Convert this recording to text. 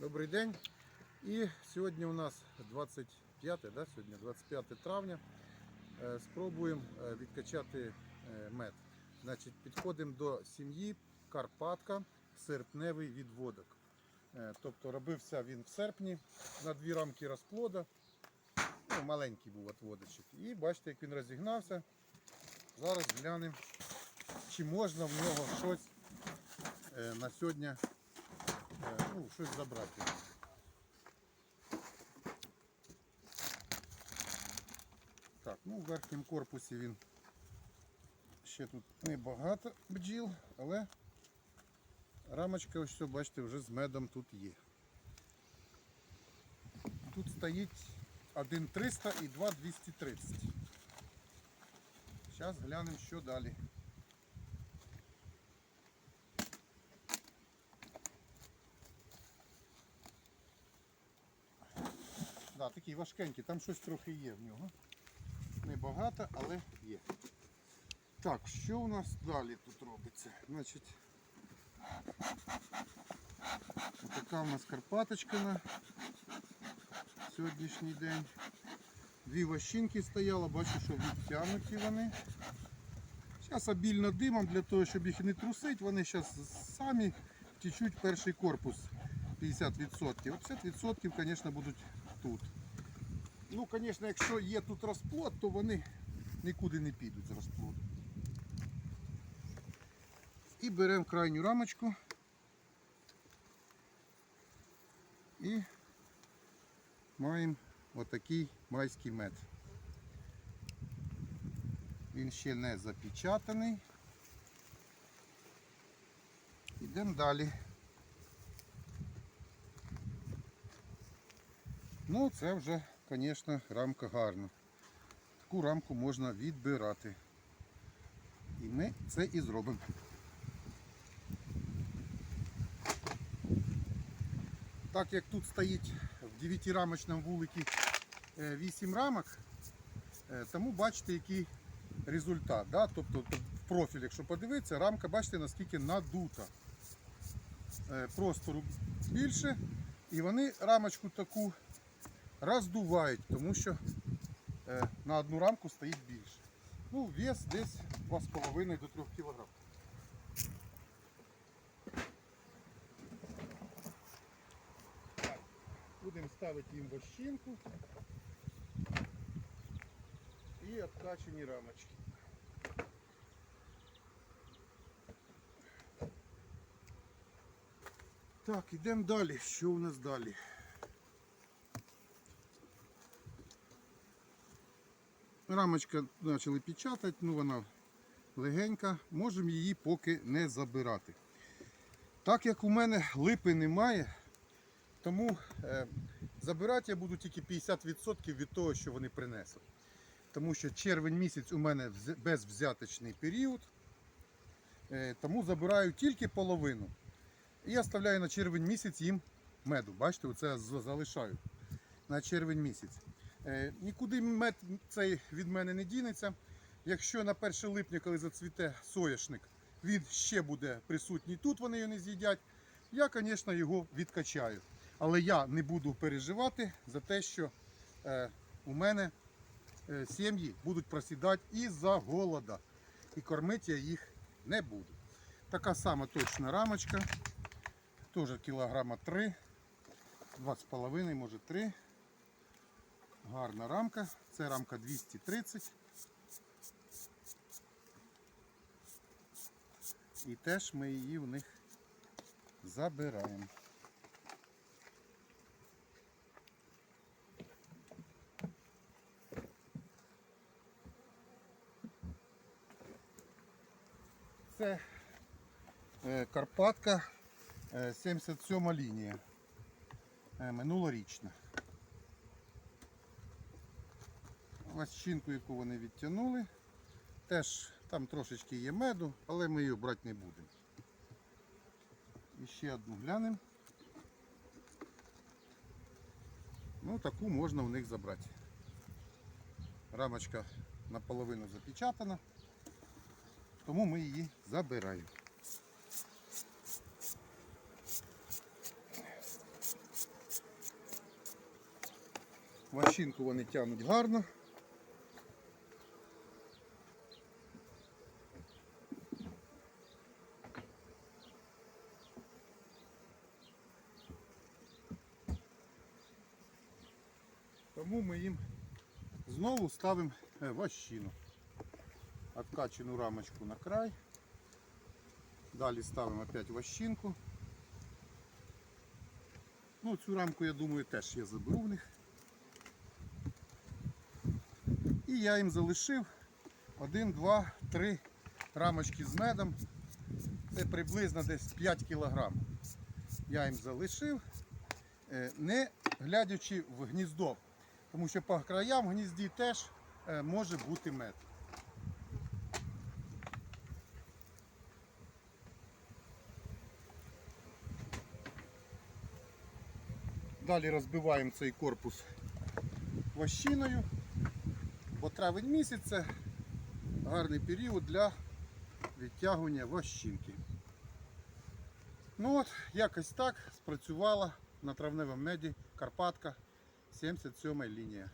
Добрий день. І сьогодні у нас 25, да, сьогодні 25 травня. Е, Спробуємо е, відкачати е, мед. Значить, підходимо до сім'ї Карпатка, серпневий відводок. Тобто робився він в серпні на дві рамки розплода. Ну, маленький був отводочок. І бачите, як він розігнався. Зараз глянемо, чи можна в нього щось на сьогодні ну, щось забрати. Так, ну в верхньому корпусі він ще тут небагато бджіл, але рамочка, ось все, бачите, вже з медом тут є. Тут стоїть 1,300 і 2,230. Зараз глянемо, що далі. Да, такий важкенький, там щось трохи є в нього. Небагато, але є. Так, що у нас далі тут робиться? Значить, така у нас карпаточка на сьогоднішній день. Дві ващинки стояло, бачу, що відтягнуті вони. Зараз обільно димом для того, щоб їх не трусити, вони зараз самі втічуть перший корпус 50%. А 50%, звісно, будуть тут. Ну, звісно, якщо є тут розплод, то вони нікуди не підуть з розплоду. І беремо крайню рамочку і маємо отакий майський мед. Він ще не запечатаний. Йдемо далі. Ну, це вже, звісно, рамка гарна. Таку рамку можна відбирати. І ми це і зробимо. Так як тут стоїть в 9-рамочному вуликі 8 рамок, е, тому бачите, який результат. Да? Тобто в профіль, якщо подивитися, рамка, бачите, наскільки надута. Е, Простору більше. І вони рамочку таку роздувають, тому що е, на одну рамку стоїть більше. Ну, вес десь 2,5 до 3 кг. Будемо ставити їм вощинку і откачені рамочки. Так, йдемо далі. Що у нас далі? Рамочка почали печатати, ну вона легенька, можемо її поки не забирати. Так як у мене липи немає, тому е, забирати я буду тільки 50% від того, що вони принесли. Тому що червень місяць у мене безвзяточний період, е, тому забираю тільки половину. І оставляю на червень місяць їм меду. Бачите, оце залишаю на червень місяць. Е, Нікуди мед цей від мене не дінеться. Якщо на 1 липня, коли зацвіте соняшник, він ще буде присутній тут, вони його не з'їдять, я, звісно, його відкачаю. Але я не буду переживати за те, що е, у мене е, сім'ї будуть просідати із-за голода. І кормити я їх не буду. Така сама точна рамочка. Теж кілограма 3, 2,5, може 3. Гарна рамка. Це рамка 230. І теж ми її в них забираємо. Це е, Карпатка е, 77 лінія. Е, Ващинку, яку вони відтягнули. Теж там трошечки є меду, але ми її брати не будемо. І ще одну глянемо. Ну, таку можна в них забрати. Рамочка наполовину запечатана, тому ми її забираємо. Ващинку вони тягнуть гарно. Тому ми їм знову ставимо е, ващину. Откачану рамочку на край. Далі ставимо опять ващинку. Ну, цю рамку, я думаю, теж я заберу в них. І я їм залишив 1, 2, 3 рамочки з медом. Це приблизно десь 5 кг. Я їм залишив, е, не глядячи в гніздо. Тому що по краям гнізді теж е, може бути мед. Далі розбиваємо цей корпус ващиною, бо травень місяць це гарний період для відтягування ващинки. Ну от, якось так спрацювала на травневому меді Карпатка 77 лінія.